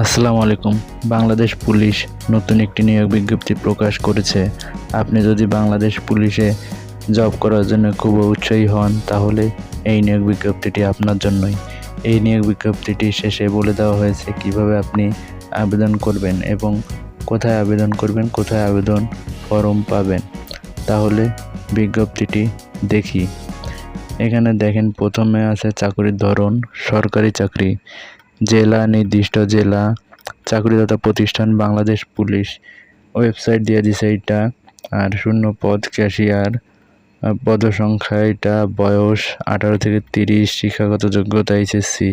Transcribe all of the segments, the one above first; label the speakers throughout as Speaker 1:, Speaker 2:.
Speaker 1: আসসালামু আলাইকুম। বাংলাদেশ পুলিশ নতুন একটি নিয়োগ বিজ্ঞপ্তি প্রকাশ করেছে। আপনি যদি বাংলাদেশ পুলিশে জব করার জন্য খুব উৎসাহী হন, তাহলে এই নিয়োগ বিজ্ঞপ্তিটি আপনার জন্যই। এই নিয়োগ বিজ্ঞপ্তিটি শেষে বলে দেওয়া হয়েছে কীভাবে আপনি আবেদন করবেন এবং কোথায় আবেদন করবেন, কোথায় আবেদন ফর্ম পাবেন। তাহলে বিজ্ঞপ্তিটি দেখি। এখানে দেখেন, প্রথমে আছে চাকরির ধরন, সরকারি চাকরি। জেলা, নির্দিষ্ট জেলা, চাকরিদাতা প্রতিষ্ঠান, বাংলাদেশ পুলিশ। ওয়েবসাইট দিয়ে দিছে এইটা আর শূন্য পদ ক্যাশিয়ার। পদসংখ্যা এটা, বয়স আঠারো থেকে তিরিশ, শিক্ষাগত যোগ্যতা এইচএসসি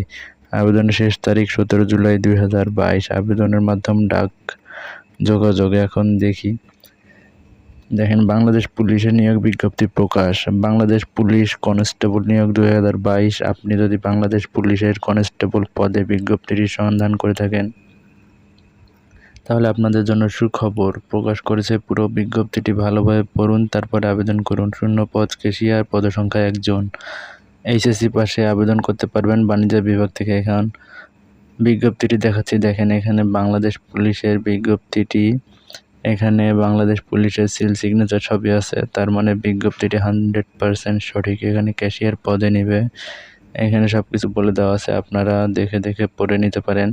Speaker 1: আবেদনের শেষ তারিখ সতেরো জুলাই দুই হাজার বাইশ। আবেদনের মাধ্যম ডাক যোগাযোগ। এখন দেখি। দেখেন, বাংলাদেশ পুলিশের নিয়োগ বিজ্ঞপ্তি প্রকাশ। বাংলাদেশ পুলিশ কনস্টেবল নিয়োগ দুই হাজার বাইশ। আপনি যদি বাংলাদেশ পুলিশের কনস্টেবল পদে বিজ্ঞপ্তিটি সন্ধান করে থাকেন, তাহলে আপনাদের জন্য সুখবর। প্রকাশ করেছে পুরো বিজ্ঞপ্তিটি ভালোভাবে পড়ুন, তারপরে আবেদন করুন। শূন্য পদ কেশিয়ার, পদসংখ্যা একজন। এইচএসসি পাশে আবেদন করতে পারবেন বাণিজ্য বিভাগ থেকে এখন। বিজ্ঞপ্তিটি দেখাচ্ছি, দেখেন এখানে বাংলাদেশ পুলিশের বিজ্ঞপ্তিটি এখানে বাংলাদেশ পুলিশের সিল সিগনেচার সবই আছে। তার মানে বিজ্ঞপ্তিটি হান্ড্রেড পারসেন্ট সঠিক। এখানে ক্যাশিয়ার পদে নিবে। এখানে সব কিছু বলে দেওয়া আছে। আপনারা দেখে দেখে পড়ে নিতে পারেন।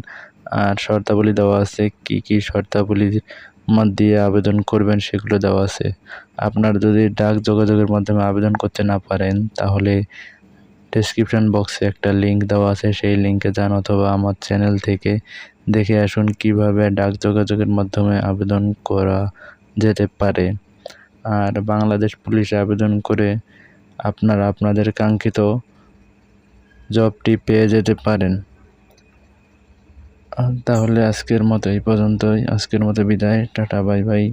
Speaker 1: আর শর্তাবলী দেওয়া আছে কি কি শর্তাবলীর মধ্যে দিয়ে আবেদন করবেন সেগুলো দেওয়া আছে। আপনার যদি ডাক যোগাযোগের মাধ্যমে আবেদন করতে না পারেন, তাহলে ডেসক্রিপশন বক্সে একটা লিংক দেওয়া আছে, সেই লিঙ্কে যান অথবা আমার চ্যানেল থেকে দেখে আসুন কীভাবে ডাক যোগাযোগের মাধ্যমে আবেদন করা যেতে পারে। আর বাংলাদেশ পুলিশে আবেদন করে আপনারা আপনাদের কাঙ্ক্ষিত জবটি পেয়ে যেতে পারেন। তাহলে আজকের মতো এই পর্যন্তই। আজকের মতো বিদায়। টাটা বাই বাই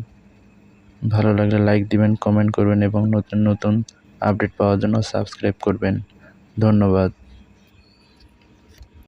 Speaker 1: ভালো লাগলে লাইক দিবেন কমেন্ট করবেন এবং নতুন নতুন আপডেট পাওয়ার জন্য সাবস্ক্রাইব করবেন। ধন্যবাদ।